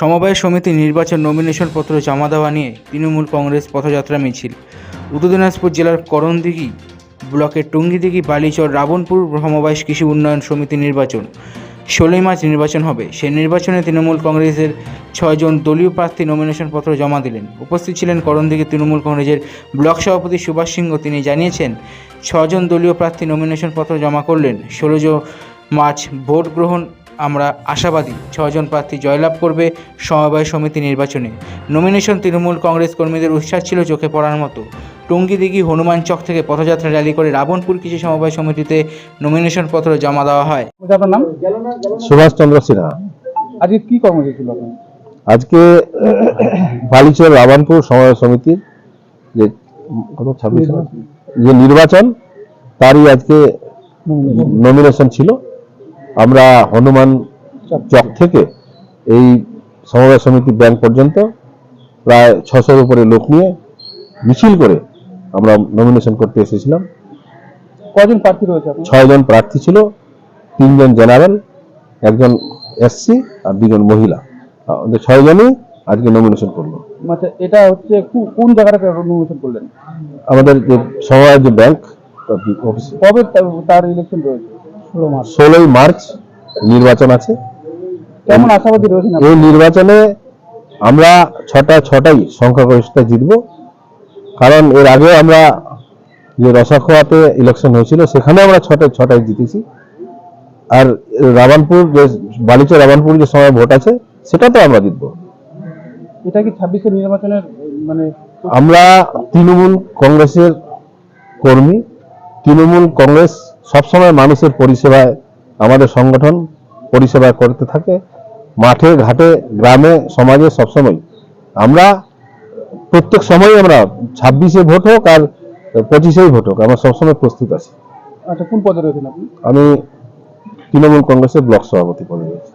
সমবায় সমিতি নির্বাচন নমিনেশন পত্র জমা দেওয়া নিয়ে তৃণমূল কংগ্রেস পথযাত্রা মিছিল। উত্তর দিনাজপুর জেলার করণদিঘি ব্লকের টুঙ্গিদিঘি, বালিচর, রাবণপুর সমবায় কৃষি উন্নয়ন সমিতি নির্বাচন। ষোলোই মার্চ নির্বাচন হবে। সেই নির্বাচনে তৃণমূল কংগ্রেসের ছয়জন দলীয় প্রার্থী নমিনেশন পত্র জমা দিলেন। উপস্থিত ছিলেন করণদিঘি তৃণমূল কংগ্রেসের ব্লক সভাপতি সুভাষ সিংহ। তিনি জানিয়েছেন ছজন দলীয় প্রার্থী নমিনেশন পত্র জমা করলেন। ষোলো মার্চ ভোট গ্রহণ আমরা আশাবাদী। ছজন প্রার্থী জয়লাভ করবে সমবায় সমিতি নির্বাচনে। নমিনেশন তৃণমূল কংগ্রেস কর্মীদের উৎসাহ ছিল চোখে পড়ার মতো। টুঙ্গিদিঘি হনুমান চক থেকে পথযাত্রা র্যালি করে রাবণপুর কৃষি সমবায় সমিতিতে নমিনেশন পত্র জমা দেওয়া হয়। আপনার নাম? সুভাষ চন্দ্র সিনহা। আজকে কি কর্মসূচি ছিল আজকে বালিচর রাবানপুর সমবায় সমিতির যে কত ছাব্বিশ? যে নির্বাচন তারই আজকে নমিনেশন ছিল। আমরা হনুমান চক থেকে। এই সমবায় সমিতি ব্যাংক পর্যন্ত প্রায় ছশোর উপরে লোক নিয়ে মিছিল করে আমরা নমিনেশন করতে এসেছিলাম। কজন প্রার্থী রয়েছে ছয়জন প্রার্থী ছিল তিনজন জেনারেল একজন এসসি আর দুজন মহিলা। আমাদের ছয়জনই আজকে নমিনেশন করল। আচ্ছা এটা হচ্ছে কোন জায়গাটাতে অনুমোদন করলেন? আমাদের যে সমবায় যে ব্যাংক অফিস কবে তার ইলেকশন রয়েছে? ষোলোই মার্চ নির্বাচন আছে। কেমন আশাবাদী রয়েছেন এই নির্বাচনে আমরা ছটা ছটাই সংখ্যাগরিষ্ঠতা জিতব। কারণ এর আগে আমরা যে রসাখোয়াতে ইলেকশন হয়েছিল সেখানে আমরা ছটায় ছটায় জিতেছি। আর রাবানপুর যে বালিচর রাবানপুর যে সময় ভোট আছে সেটাতে আমরা জিতবো। এটা কি ছাব্বিশের নির্বাচনের মানে আমরা তৃণমূল কংগ্রেসের কর্মী। তৃণমূল কংগ্রেস সবসময় মানুষের পরিষেবায় আমাদের সংগঠন পরিষেবা করতে থাকে। মাঠে ঘাটে গ্রামে সমাজে সবসময়। আমরা প্রত্যেক সময় আমরা ছাব্বিশে ভোট হোক আর পঁচিশেই ভোট হোক আমরা সবসময় প্রস্তুত আছি। আচ্ছা কোন পদে রয়েছেন আপনি? আমি তৃণমূল কংগ্রেসের ব্লক সভাপতি পদে রয়েছি।